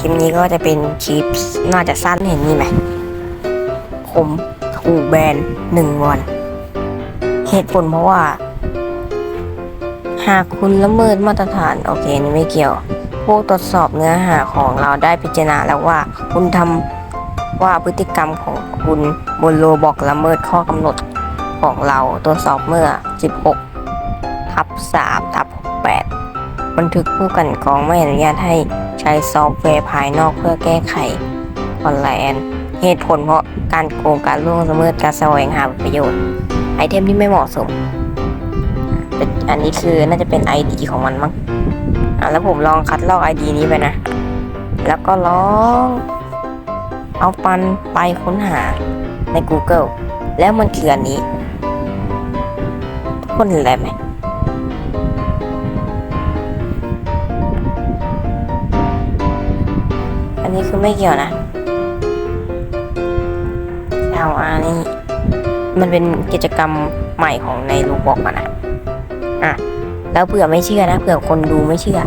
คลิปนี้ก็จะเป็นคลิปน่าจะสั้นเห็นนี่ไหมผมถูกแบนหนึ่งวัน เหตุผลเพราะว่า หากคุณละเมิดมาตรฐาน โอเคนี่ไม่เกี่ยวผู้ตรวจสอบเนื้อหาของเราได้พิจารณาแล้วว่า คุณทำว่าพฤติกรรมของคุณบนโลบอกละเมิดข้อกำหนดของเราตรวจสอบเมื่อ 16ทับ3ทับ8บันทึกผู้กันกองไม่อนุญาตให้ ใช้ซอฟต์แวร์ภายนอกเพื่อแก้ไขออนไลน์เหตุผลเพราะการโกงการล่วงละเมิดการแสวงหาประโยชน์ ไอเทมที่ไม่เหมาะสม อันนี้คือน่าจะเป็น ID ของมันมั้งอะแล้วผมลองคัดลอก ID นี้ไปนะ แล้วก็ลองเอาปันไปค้นหาใน Google แล้วมันคืออันนี้ ทุกคนเห็นอะไรไหม อันนี้คือไม่เกี่ยวนะเอาอันนี้ มันเป็นกิจกรรมใหม่ของในรูบอกอะนะอะ แล้วเผื่อไม่เชื่อนะ เผื่อคนดูไม่เชื่อ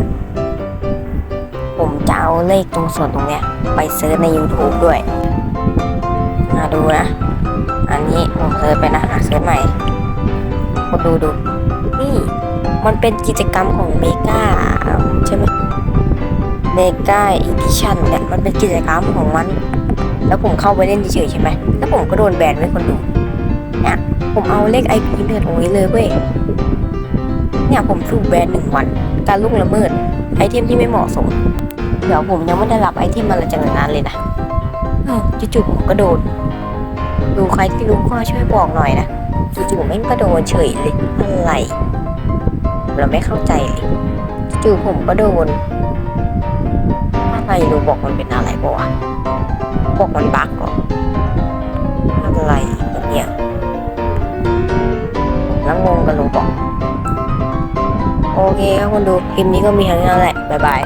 ผมจะเอาเลขตรงส่วนตรงเนี้ย ไปเซิร์ชใน YouTube ด้วยมาดูนะ อันนี้ผมเซิร์ชไปนะอะเซิร์ชใหม่คนดูดู นี่ มันเป็นกิจกรรมของเมกาใช่ไหม เมกาอีดิชั่นเนี่ยมันเป็นกิจกรรมของมัน แล้วผมเข้าไปเล่นเฉยๆใช่ไหมแล้วผมก็โดนแบนไว้คนดูเนี่ยผมเอาเลขไอพีเดินตรงนี้เลยเว้ยเนี่ยผมถูกแบนหนึ่งวัน การลุกละเมิดไอเทมที่ไม่เหมาะสม เดี๋ยวผมยังไม่ได้รับไอเทมอะไรจากนั้นเลยนะจู่ๆผมก็โดน ดูใครที่รู้ก็ช่วยบอกหน่อยนะจู่ๆแม่งก็โดนเฉยเลยอะไรเราไม่เข้าใจเลยจู่ๆผมก็โดน อะไรรู้บอกมันเป็นอะไรปะวะบอกมันบักก่อนอะไรเนี่ยแล้วงงกันรู้บอกโอเคครับคุณดูคลิปนี้ก็มีแค่นี้แหละ บ๊ายบาย